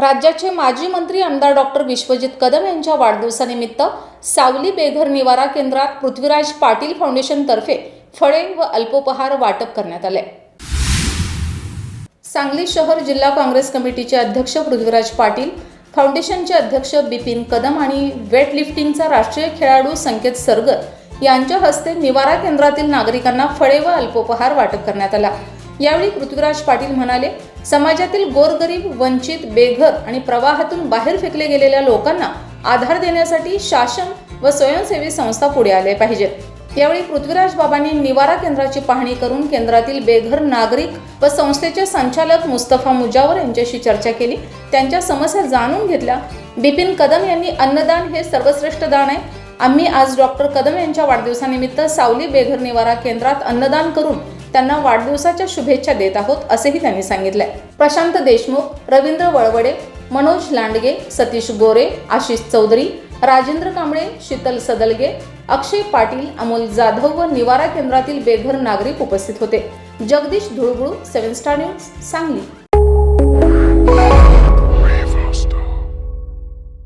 राज्याचे माजी मंत्री आमदार डॉक्टर विश्वजित कदम यांच्या वाढदिवसानिमित्त सावली बेघर निवारा केंद्रात पृथ्वीराज पाटील फाउंडेशनतर्फे फळे व अल्पोपहार वाटप करण्यात आले. सांगली शहर जिल्हा काँग्रेस कमिटीचे अध्यक्ष पृथ्वीराज पाटील फाउंडेशनचे अध्यक्ष बिपिन कदम आणि वेटलिफ्टिंगचा राष्ट्रीय खेळाडू संकेत सरगर यांच्या हस्ते निवारा केंद्रातील नागरिकांना फळे व अल्पोपहार वाटप करण्यात आला. यावेळी पृथ्वीराज पाटील म्हणाले समाजातील गोरगरीब वंचित बेघर आणि प्रवाहातून बाहेर फेकले गेलेल्या लोकांना आधार देण्यासाठी शासन व स्वयंसेवी संस्था पुढे आले पाहिजेत यावेळी पृथ्वीराज बाबांनी निवारा केंद्राची पाहणी करून केंद्रातील बेघर नागरिक व संस्थेचे संचालक मुस्तफा मुजावर यांच्याशी चर्चा केली. त्यांच्या समस्या जाणून घेतल्या. बिपिन कदम यांनी अन्नदान हे सर्वश्रेष्ठ दान आहे. आम्ही आज डॉक्टर कदम यांच्या वाढदिवसानिमित्त सावली बेघर निवारा केंद्रात अन्नदान करून त्यांना वाढदिवसाच्या शुभेच्छा देत आहोत असेही त्यांनी सांगितले प्रशांत देशमुख रवींद्र वळवडे मनोज लांडगे सतीश गोरे आशिष चौधरी राजेंद्र कांबळे शीतल सदलगे अक्षय पाटील अमोल जाधव व निवारा केंद्रातील बेघर नागरिक उपस्थित होते. Jagdish Dhulbulu seven star news Sangli.